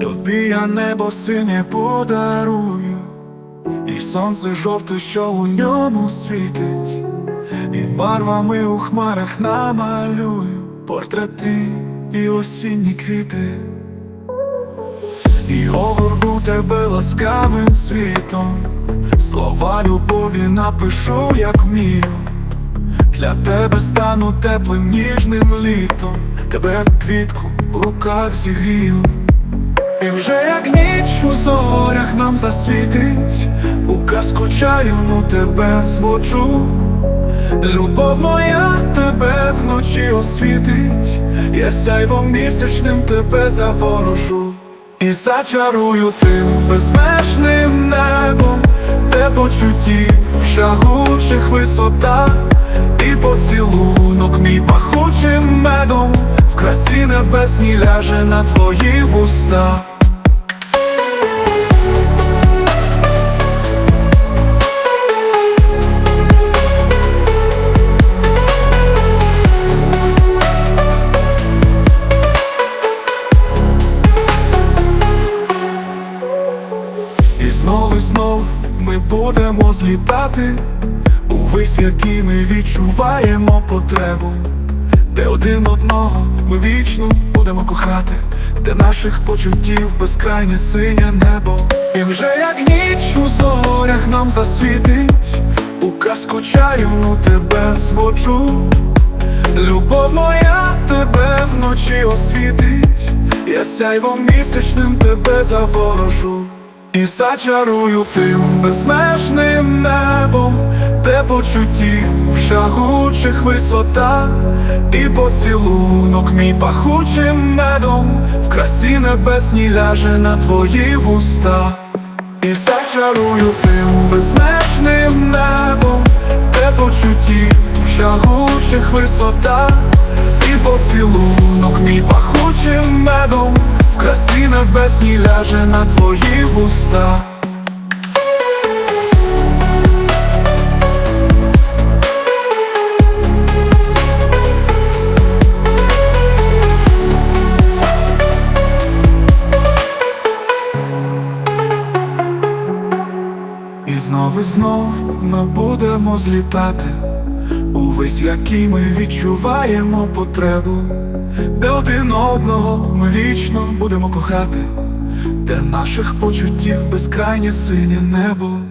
Тобі я небо синє подарую, і сонце жовте, що у ньому світить, і барвами у хмарах намалюю портрети і осінні квіти. І огорну тебе ласкавим світом, слова любові напишу, як вмію. Для тебе стану теплим ніжним літом, тебе квітку в руках зігрію. І вже як ніч у зорях нам засвітить, у казку чарівну тебе зводжу. Любов моя тебе вночі освітить, я сяйвом місячним тебе заворожу. І зачарую тим безмежним небом, де почутті шагучих висота, і поцілунок мій пахучим медом, красі небесній ляже на твої вуста. Ми будемо злітати Увесь, в який ми відчуваємо потребу, де один одного ми вічно будемо кохати, де наших почуттів безкрайнє синє небо. І вже як ніч у зорях нам засвітить, у казку чарівну тебе зводжу. Любов моя тебе вночі освітить, я сяйвом місячним тебе заворожу. І зачарую тим безмежним небом, де почутті в шагучих висота, і поцілунок мій пахучим медом, в красі небесній ляже на твої вуста. І зачарую тим безмежним небом, де почутті в шагучих висота, і поцілунок красі небесній ляже на твої вуста. І знов і знов ми будемо злітати Увесь, який ми відчуваємо потребу, де один одного ми вічно будемо кохати, де наших почуттів безкрайнє синє небо.